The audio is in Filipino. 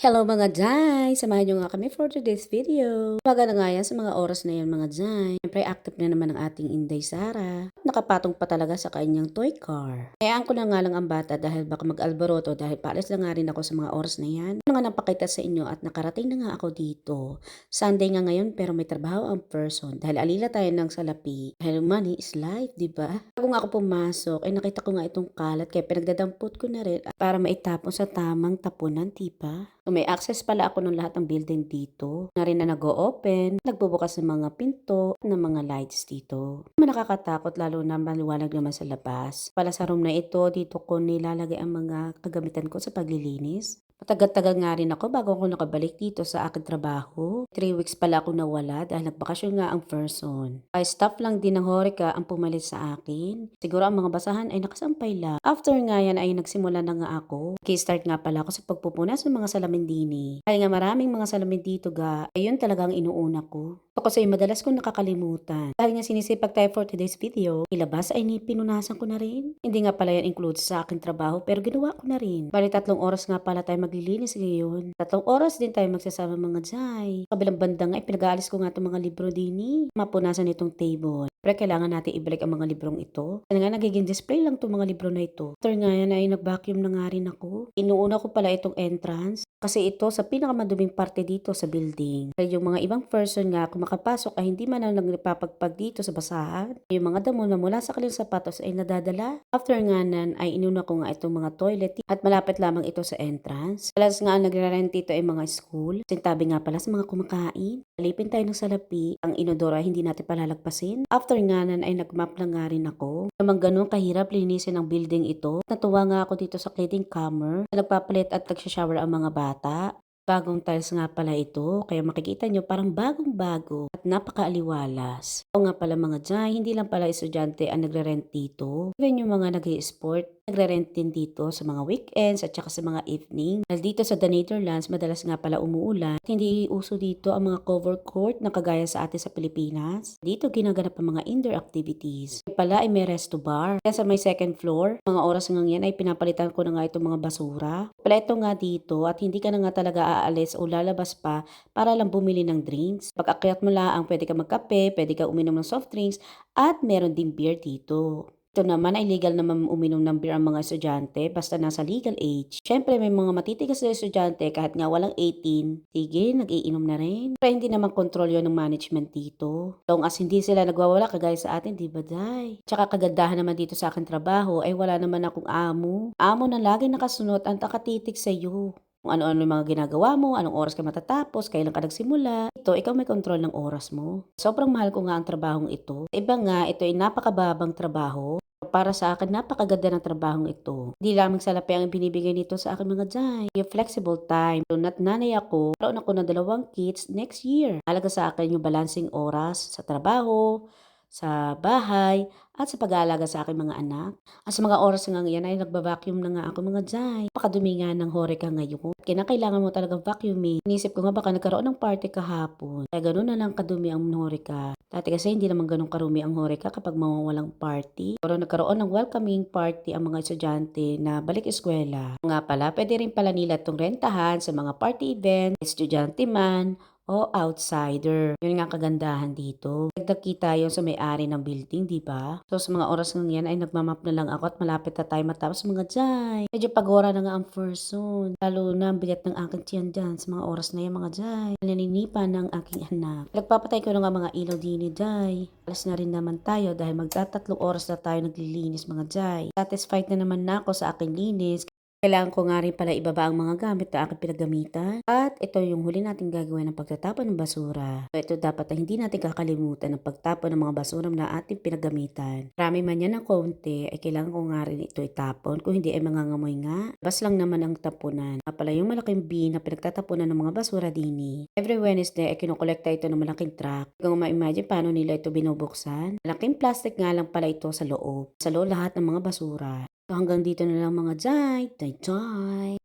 Hello mga Jai! Samahan nyo nga kami for today's video. Umaga na nga yan sa mga oras na yan mga Jai. Siyempre active na naman ang ating Inday Sara. Nakapatong pa talaga sa kanyang toy car. Kayaan ko na nga lang ang bata dahil baka mag-alboroto dahil paalis na nga rin ako sa mga oras na yan. Ano nga napakita sa inyo at nakarating na nga ako dito. Sunday nga ngayon pero may trabaho ang person dahil alila tayo ng salapi. Dahil money is life, di ba? Bago nga ako pumasok ay nakita ko nga itong kalat kaya pinagdadampot ko na rin para maitapon sa tamang tapunan, di ba? So, may access pala ako ng lahat ng building dito. Na rin na nag-o-open, nagbubukas ng mga pinto, ng mga lights dito. Nakakatakot lalo na maliwanag naman sa labas. Pala sa room na ito, dito ko nilalagay ang mga kagamitan ko sa paglilinis. Matagal-tagal nga rin ako bago ako nakabalik dito sa aking trabaho. Three weeks pala ako nawala dahil nagbakasyon nga ang person. Ay staff lang din ng Horeca ang pumalit sa akin. Siguro ang mga basahan ay nakasampay lang. After nga yan ay nagsimula na nga ako. Key-start nga pala ako sa pagpupunas ng mga salamin dini. Dahil nga maraming mga salamin dito ga, ayun talagang inuuna ko. Ito kasi madalas kong nakakalimutan. Dahil nga sinisipag tayo for today's video, ilabas ay ni pinunasan ko na rin. Hindi nga pala yan includes sa aking trabaho pero ginawa ko na rin. Bali tatlong oras nga pala tayo maglilinis ngayon. Tatlong oras din tayo magsasama mga jay. Kabilang banda nga, ipinag-aalis ko nga itong mga libro din Mapunasan itong table. Pero kailangan natin ibalik ang mga librong ito. Kaya nga nagiging display lang itong mga libro na ito. After nga yan ay nag-vacuum na nga rin ako. Inuuna ko pala itong entrance. Kasi ito sa pinakamaduming parte dito sa building. Kaya yung mga ibang person nga kung makapasok ay hindi man lang nagpapagpag dito sa basahan. Yung mga damo na mula sa kanilang sapatos ay nadadala. After nga nan ay inuna ko nga itong mga toilet at malapit lamang ito sa entrance. Alas nga ang nagre-rent dito ay mga school. Sintabi nga pala sa mga kumakain. Alipin tayo ng salapi. Ang inodoro ay hindi natin palalagpasin. After nga nan ay nagmap na nga rin ako. Namang ganun kahirap linisin ang building ito. Natuwa nga ako dito sa cleaning camera. Nagpapalit at nagsha-shower ang mga bata. Bagong tiles nga pala ito, kaya makikita nyo parang bagong-bago at napakaaliwalas. O nga pala mga dyan, hindi lang pala estudyante ang nagre-rent dito. Even yung mga nag sport nagre-rent din dito sa mga weekends at saka sa mga evening. Dahil dito sa The Netherlands, madalas nga pala umuulan. Hindi uso dito ang mga cover court na kagaya sa atin sa Pilipinas. Dito ginaganap ang mga indoor activities. Kaya pala ay may resto bar. Kaya sa may second floor, mga oras nga yan ay pinapalitan ko na nga itong mga basura. Pala ito nga dito at hindi ka na nga talaga aalis o lalabas pa para lang bumili ng drinks. Pag akyat mo lang, pwede ka magkape, pwede ka uminom ng soft drinks, at meron din beer dito. Ito naman ay legal naman uminom ng beer ang mga estudyante basta nasa legal age. Siyempre may mga matitigas na estudyante kahit nga walang 18. Sige, nag-iinom na rin. Pero hindi naman kontrol yun ng management dito. Long as hindi sila nagwawala kagaya sa atin, di ba day? Tsaka kagandahan naman dito sa akin trabaho ay wala naman akong amo. Amo na lagi nakasunod ang takatitik sa iyo kung ano-ano yung mga ginagawa mo, anong oras ka matatapos, kailan ka nagsimula. Ito, ikaw may control ng oras mo. Sobrang mahal ko nga ang trabahong ito. Iba nga, ito ay napakababang trabaho. Para sa akin, napakaganda ng trabahong ito. Hindi lamang salapi ang binibigay nito sa akin mga jay. Yung flexible time. So, not nanay ako. Karoon ako ng dalawang kids next year. Alaga sa akin yung balancing oras sa trabaho, sa bahay, at sa pag-aalaga sa aking mga anak. At sa mga oras nga ngayon ay nagba-vacuum na nga ako mga jay. Pakadumi nga ng horeka ngayon. Kinakailangan mo talagang vacuuming. Inisip ko nga baka nagkaroon ng party kahapon. Kaya ganoon na lang kadumi ang horeka. Dati kasi hindi naman ganun karumi ang horeka kapag mawawalang party. Pero nagkaroon ng welcoming party ang mga estudyante na balik eskwela. Nga pala, pwede rin pala nila itong rentahan sa mga party event, estudyante man, o outsider. Yun nga kagandahan dito. Nagkita yun sa may-ari ng building, di ba? So sa mga oras ng yan ay nagmamap na lang ako at malapit na tayo matapos mga jay. Medyo pagora na nga ang first zone. Lalo na ang bigat ng aking tiyan dyan sa mga oras na yan mga jay. Naninipa ng aking anak. Nagpapatay ko na nga mga ilaw din ni jay. Alas na rin naman tayo dahil magtatatlong oras na tayo naglilinis mga jay. Satisfied na naman na ako sa aking linis. Kailangan ko nga rin pala ibaba ang mga gamit na aking pinagamitan. At ito yung huli natin gagawin ng pagtatapon ng basura. So ito dapat na hindi natin kakalimutan ng pagtapon ng mga basura na ating pinagamitan. Marami man yan ng konti, ay kailangan ko nga rin ito itapon. Kung hindi ay mangangamoy nga. Bas lang naman ang tapunan. Pala yung malaking bin na pinagtatapunan ng mga basura dini. Every Wednesday ay kinukolekta ito ng malaking truck. Kung ma-imagine paano nila ito binubuksan. Malaking plastic nga lang pala ito sa loob. Sa loob lahat ng mga basura. So hanggang dito na lang mga. Jay jay.